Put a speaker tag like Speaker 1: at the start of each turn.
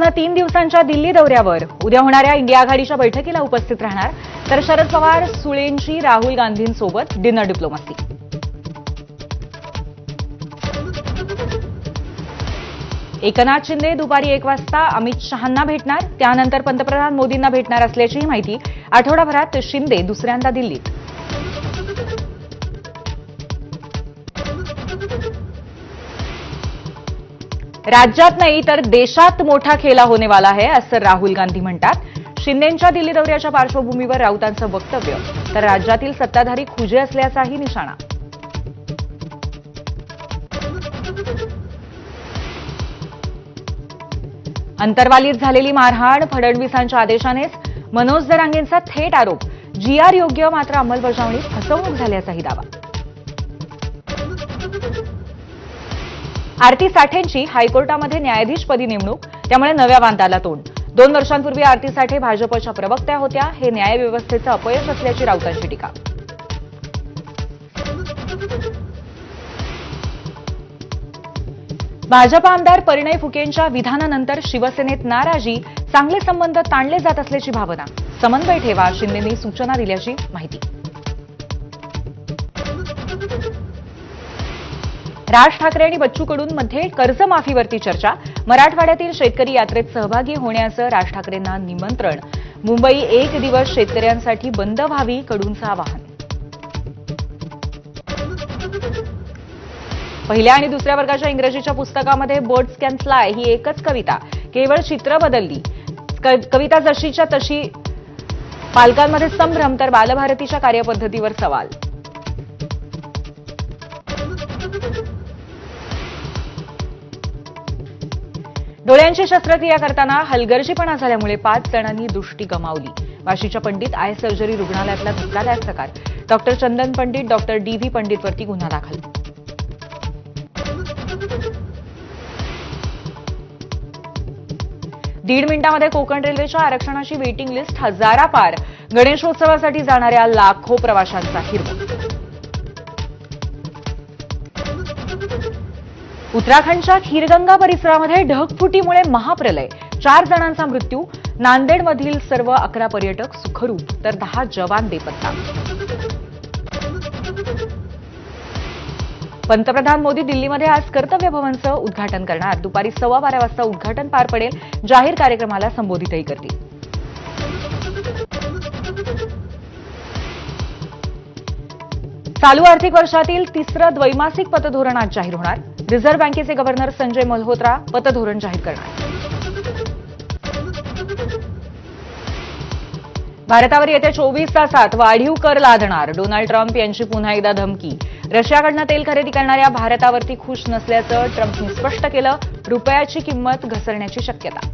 Speaker 1: तीन दिवसांच्या दिल्ली दौऱ्यावर. उद्या होणाऱ्या इंडिया आघाडीच्या बैठकीला उपस्थित राहणार तर शरद पवार सुळेंची राहुल गांधींसोबत डिनर डिप्लोमसी. एकनाथ शिंदे दुपारी एक वाजता अमित शहांना भेटणार. त्यानंतर पंतप्रधान मोदींना भेटणार असल्याची माहिती आठवडाभरात शिंदे दुसऱ्यांदा दिल्लीत. राज्यात नाही तर देशात मोठा खेला होने वाला आहे असं राहुल गांधी म्हणतात. शिंदेंच्या दिल्ली दौऱ्याच्या पार्श्वभूमीवर राऊतांचं वक्तव्य. तर राज्यातील सत्ताधारी खुजे असल्याचाही निशाणा. अंतर्वालीत झालेली मारहाण फडणवीसांच्या आदेशानेच मनोज दरांगेंचा थेट आरोप. जीआर योग्य मात्र अंमलबजावणीत फसवणूक झाल्याचाही दावा. आरती साठेंची हायकोर्टामध्ये न्यायाधीशपदी नेमणूक त्यामुळे नव्या बांधाला तोंड. दोन वर्षांपूर्वी आरती साठे भाजपच्या प्रवक्त्या होत्या हे न्यायव्यवस्थेचं अपयश असल्याची राऊतांची टीका. भाजप आमदार परिणय फुकेंच्या विधानानंतर शिवसेनेत नाराजी चांगले संबंध ताणले जात असल्याची भावना. समन्वय ठेवा शिंदेंनी सूचना दिल्याची माहिती. राज ठाकरे आणि बच्चू कडूंमध्ये कर्जमाफीवरती चर्चा. मराठवाड्यातील शेतकरी यात्रेत सहभागी होण्याचं राज ठाकरेंना निमंत्रण. मुंबई एक दिवस शेतकऱ्यांसाठी बंद व्हावी कडूंचं आवाहन. पहिल्या आणि दुसऱ्या वर्गाच्या इंग्रजीच्या पुस्तकामध्ये बर्ड्स कॅन फ्लाय ही एकच कविता. केवळ चित्र बदलली. कविता जशीच्या तशी पालकांमध्ये संभ्रम तर बालभारतीच्या कार्यपद्धतीवर सवाल. डोळ्यांची शस्त्रक्रिया करताना हलगर्जीपणा झाल्यामुळे पाच जणांनी दृष्टी गमावली. वाशीच्या पंडित आय सर्जरी रुग्णालयातला धक्कादायक प्रकार doctor Chandan Pandit doctor D V पंडितवरती गुन्हा दाखल. दीड मिनिटामध्ये कोकण रेल्वेच्या आरक्षणाची वेटिंग लिस्ट हजारा पार. गणेशोत्सवासाठी जाणाऱ्या लाखो प्रवाशांचा हिरवा. उत्तराखंडच्या खीरगंगा परिसरामध्ये ढगफुटीमुळे महाप्रलय. चार जणांचा मृत्यू. नांदेडमधील सर्व अकरा पर्यटक सुखरूप तर दहा जवान बेपत्ता. पंतप्रधान मोदी दिल्लीमध्ये आज कर्तव्य भवनचं उद्घाटन करणार. दुपारी सव्वा बारा वाजता उद्घाटन पार पडेल. जाहीर कार्यक्रमाला संबोधितही करतील. चालू आर्थिक वर्षातील तिसरं द्वैमासिक पतधोरण आज जाहीर होणार. रिझर्व्ह बँकेचे गव्हर्नर संजय मल्होत्रा पतधोरण जाहीर करणार. भारतावर येत्या चोवीस तासात वाढीव कर लादणार. डोनाल्ड ट्रम्प यांची पुन्हा एकदा धमकी. रशियाकडनं तेल खरेदी करणाऱ्या भारतावरती खुश नसल्याचं ट्रम्पनी स्पष्ट केलं. रुपयाची किंमत घसरण्याची शक्यता.